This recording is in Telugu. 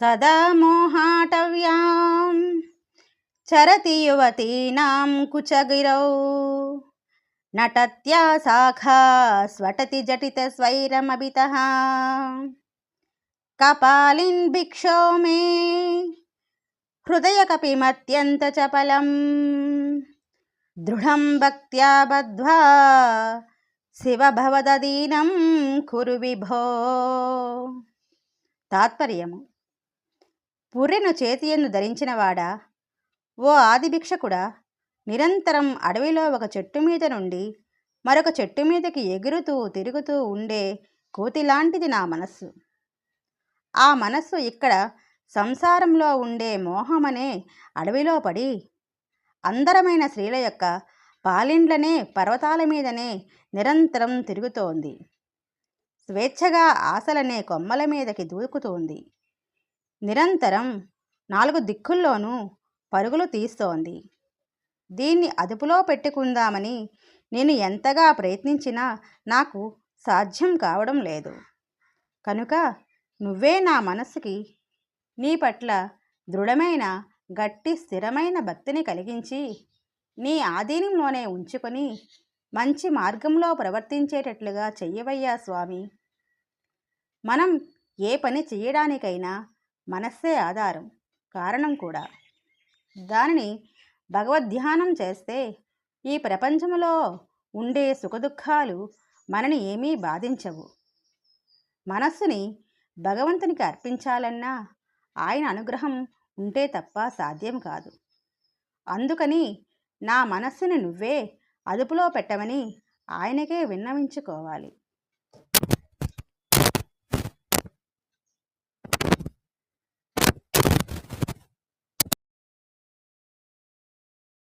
సదా మోహాటవ్యాం. చరతి యువతీనాం కుచగిరౌ. నటత్యా శాఖా స్వటతి జటిత స్వైరమభితః. కపాలిన్ భిక్షో మే. హృదయ కపిమత్యంత చపలం. దృఢం భక్త్యా బద్ధ్వా. శివ భవదీనం కురు విభో. తాత్పర్యము. పుర్రెను చేతియందు ధరించినవాడా? ఓ ఆదిభిక్షకుడా నిరంతరం అడవిలో ఒక చెట్టు మీద నుండి మరొక చెట్టు మీదకి ఎగురుతూ తిరుగుతూ ఉండే కోతిలాంటిది నా మనస్సు. ఆ మనస్సు ఇక్కడ సంసారంలో ఉండే మోహమనే అడవిలో పడి అందరమైన స్త్రీల యొక్క పాలిండ్లనే పర్వతాల మీదనే నిరంతరం తిరుగుతోంది. స్వేచ్ఛగా ఆశలనే కొమ్మల మీదకి దూకుతోంది. నిరంతరం నాలుగు దిక్కుల్లోనూ పరుగులు తీస్తోంది. దీన్ని అదుపులో పెట్టుకుందామని నేను ఎంతగా ప్రయత్నించినా నాకు సాధ్యం కావడం లేదు. కనుక నువ్వే నా మనసుకి నీ పట్ల దృఢమైన గట్టి స్థిరమైన భక్తిని కలిగించి నీ ఆధీనంలోనే ఉంచుకొని మంచి మార్గంలో ప్రవర్తించేటట్లుగా చెయ్యవయ్యా స్వామి. మనం ఏ పని చేయడానికైనా మనస్సే ఆధారం కారణం కూడా. దానిని భగవద్ధ్యానం చేస్తే ఈ ప్రపంచంలో ఉండే సుఖదుఖాలు మనని ఏమీ బాధించవు. మనస్సుని భగవంతునికి అర్పించాలన్నా ఆయన అనుగ్రహం ఉంటే తప్ప సాధ్యం కాదు. అందుకని నా మనస్సుని నువ్వే అదుపులో పెట్టమని ఆయనకే విన్నవించుకోవాలి.